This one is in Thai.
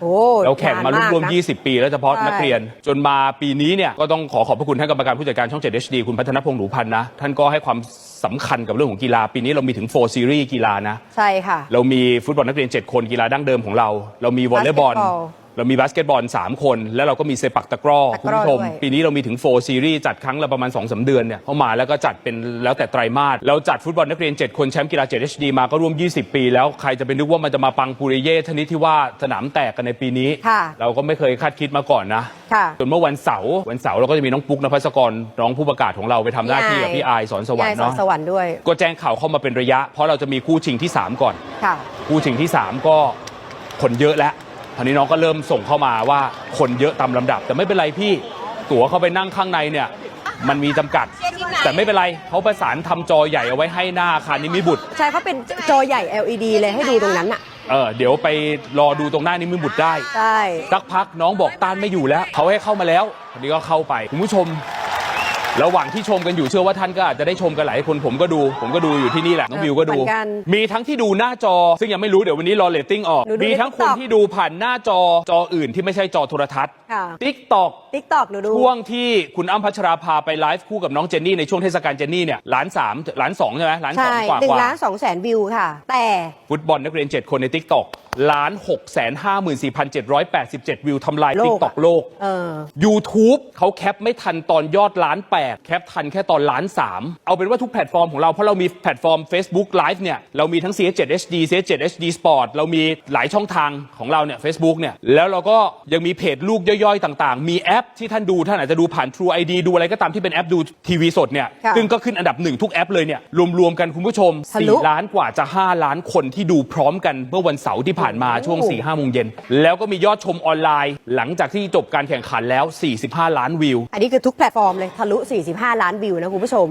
โอ้เราแข่งมานนรวมนะๆ20 ปี แล้วเฉพาะใช่ นักเรียน จนมาปีนี้เนี่ยก็ต้องขอขอบพระคุณท่านกรรมการผู้จัดการช่อง 7 HD คุณพัฒนพงษ์หนูพันธ์นะ ท่านก็ให้ความสำคัญกับเรื่องของกีฬา ปีนี้เรามีถึง 4 ซีรีส์กีฬานะ ใช่ค่ะ เรามีฟุตบอลนักเรียน 7 คนกีฬาดั้งเดิมของเรา เรามีวอลเลย์บอล Basketball เรามีบาสเกตบอล 3 คน แล้วเราก็มีเซปักตะกร้อตะกร้อคุณผู้ชม ด้วย ปีนี้เรามีถึง 4 ซีรีส์จัดครั้งละประมาณ2-3สเดือนเนี่ยเข้ามาแล้วก็จัดเป็นแล้วแต่ไตรมาสเราจัดฟุตบอลนักเรียน 7 คนแชมป์กีฬา 7 HD มาก็ร่วม 20 ปีแล้วใครจะไปนึกว่ามันจะมาปังปุริเย่ชนิดที่ว่าสนามแตกกันในปีนี้ ค่ะ เราก็ไม่เคยคาดคิดมาก่อนนะ ค่ะ จนเมื่อวันเสาร์วันเสาร์เราก็จะมีน้องปุ๊กนภัสกรน้องผู้ประกาศของเราไปทำหน้าที่กับพี่อายสอนสวรรพี่ค์อายสอนเนาะสวรรค์ด้วย ก็แจ้งข่าวเข้ามาเป็นระยะ เพราะเราจะมีคู่ชิงที่ 3 ก่อน ค่ะ คู่ชิงที่ 3 ก็คนเยอะแล้ว ทีนี้น้องก็เริ่มส่งเข้ามาว่าคนเยอะตามลำดับ แต่ไม่เป็นไรพี่ตั๋วเข้าไปนั่งข้างในเนี่ยมันมีจำกัด แต่ไม่เป็นไรเขาประสานทำจอใหญ่เอาไว้ให้หน้าอาคารนิมิบุตร ใช่เขาเป็นจอใหญ่ LED เลยให้ดูตรงนั้นน่ะ เออเดี๋ยวไปรอดูตรงหน้านิมิบุตรได้ ใช่ สักพักน้องบอกต้านไม่อยู่แล้ว เขาให้เข้ามาแล้วทีนี้ก็เข้าไป คุณผู้ชม ระหว่างที่ชมกันอยู่เชื่อว่าท่านก็อาจจะได้ชมกันหลายคนผมก็ดู ผมก็ดูอยู่ที่นี่แหละน้องบิวก็ดู เหมือนกันมีทั้งที่ดูหน้าจอ ซึ่งยังไม่รู้เดี๋ยววันนี้รอเรตติ้งออก หนูดูมีทั้งในคน TikTok ที่ดูผ่านหน้าจอจออื่นที่ไม่ใช่จอโทรทัศน์ค่ะ ติ๊กตอก ติ๊กตอกหนูดู ช่วงที่คุณอ้ำพัชราภาไปไลฟ์คู่กับน้องเจนนี่ในช่วงเทศกาลเจนนี่เนี่ยล้านสามล้านสองใช่ไหมล้านสอใช่งกว่าหนึ่กงว่าล้านสองแสนวิวค่ะ แต่ ฟุตบอลนักเรียน 7 คนในติ๊กตอกล้านหกแสนห้าหมื่นสี่พันเจ็ดร้อยแปดสิบเจ็ดวิวทำลายโลกติ๊กตอกโลก เออ YouTube เขาแคปไม่ทันตอนยอดล้านแปดแคปทันแค่ตอนล้านสามเอาเป็นว่าทุกแพลตฟอร์มของเราเพราะเรามีแพลตฟอร์ม Facebook Live เนี่ยเรามีทั้ง CS7 HD CS7 HD Sport เรามีหลายช่องทางของเราเนี่ย Facebook เนี่ยแล้วเราก็ยังมีเพจลูกย่อยๆ ต่างๆ มีแอปที่ท่านดูท่านอาจจะดูผ่าน True ID ดูอะไรก็ตามที่เป็นแอปดูทีวีสดเนี่ยค่ะ ซึ่งก็ขึ้นอันดับหนึ่งทุกแอปเลยเนี่ยรวมๆกันคุณผู้ชมทะลุ4ล้านกว่าจะ 5 ล้านคนที่ดูพร้อมกันเมื่อวันเสาร์ที่ผ่านมาช่วงโอ้4 5โมงเย็นแล้วก็มียอดชมออนไลน์ หลังจากที่จบการแข่งขันแล้ว 45 ล้านวิว อันนี้คือทุกแพลตฟอร์มเลยทะลุ45 ล้านวิวนะคุณผู้ชม